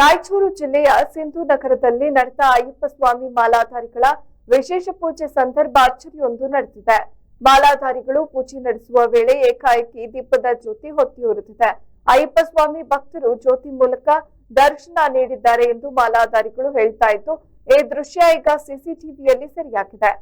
ರಾಯಚೂರು ಜಿಲ್ಲೆಯ ಸಿಂಧು ನಗರದಲ್ಲಿ ನಡೆದ ಅಯ್ಯಪ್ಪ ಸ್ವಾಮಿ ಮಾಲಾಧಾರಿಗಳ ವಿಶೇಷ ಪೂಜೆ ಸಂದರ್ಭ ಅಚ್ಚರಿಯೊಂದು ನಡೆದಿದೆ. ಮಾಲಾಧಾರಿಗಳು ಪೂಜೆ ನಡೆಸುವ ವೇಳೆ ಏಕಾಏಕಿ ದೀಪದ ಜ್ಯೋತಿ ಹೊತ್ತಿ ಉರಿದಿದೆ ಅಯ್ಯಪ್ಪ ಸ್ವಾಮಿ ಭಕ್ತರು ಜ್ಯೋತಿ ಮೂಲಕ ದರ್ಶನ ನೀಡಿದ್ದಾರೆ ಎಂದು ಮಾಲಾಧಾರಿಗಳು ಹೇಳ್ತಾ ಇದ್ದು, ಈ ದೃಶ್ಯ ಈಗ ಸಿಸಿಟಿವಿಯಲ್ಲಿ ಸೆರೆಯಾಗಿದೆ.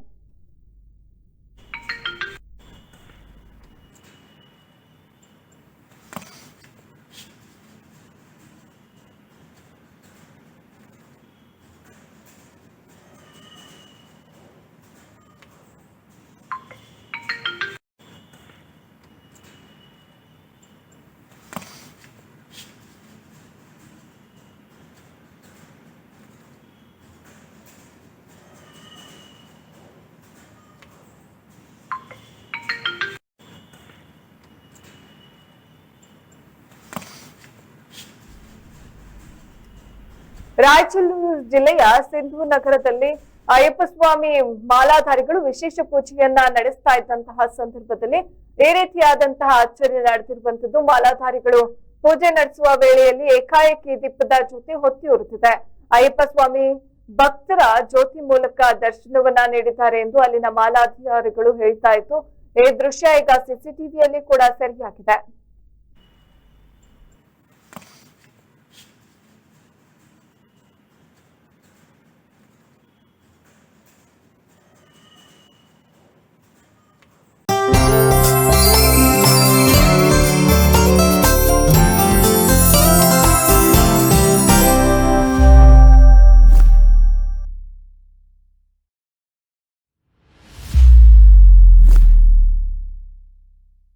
ರಾಯಚೂರು ಜಿಲ್ಲೆಯ ಸಿಂಧು ನಗರದಲ್ಲಿ ಅಯ್ಯಪ್ಪ ಸ್ವಾಮಿ ಮಾಲಾಧಾರಿಗಳು ವಿಶೇಷ ಪೂಜೆಯನ್ನ ನಡೆಸ್ತಾ ಇದ್ದಂತಹ ಸಂದರ್ಭದಲ್ಲಿ ಈ ರೀತಿಯಾದಂತಹ ಆಚರಣೆ ನಡೆದಿರುವಂತದ್ದು ಮಾಲಾಧಾರಿಗಳು ಪೂಜೆ ನಡೆಸುವ ವೇಳೆಯಲ್ಲಿ ಏಕಾಏಕಿ ದೀಪದ ಜ್ಯೋತಿ ಹೊತ್ತಿ ಉರುತ್ತಿದೆ ಅಯ್ಯಪ್ಪ ಸ್ವಾಮಿ ಭಕ್ತರ ಜ್ಯೋತಿ ಮೂಲಕ ದರ್ಶನವನ್ನ ನೀಡಿದ್ದಾರೆ ಎಂದು ಅಲ್ಲಿನ ಮಾಲಾಧಿಕಾರಿಗಳು ಹೇಳ್ತಾ ಇತ್ತು ಈ ದೃಶ್ಯ ಈಗ ಸಿಸಿಟಿವಿಯಲ್ಲಿ ಕೂಡ ಸರಿಯಾಗಿದೆ.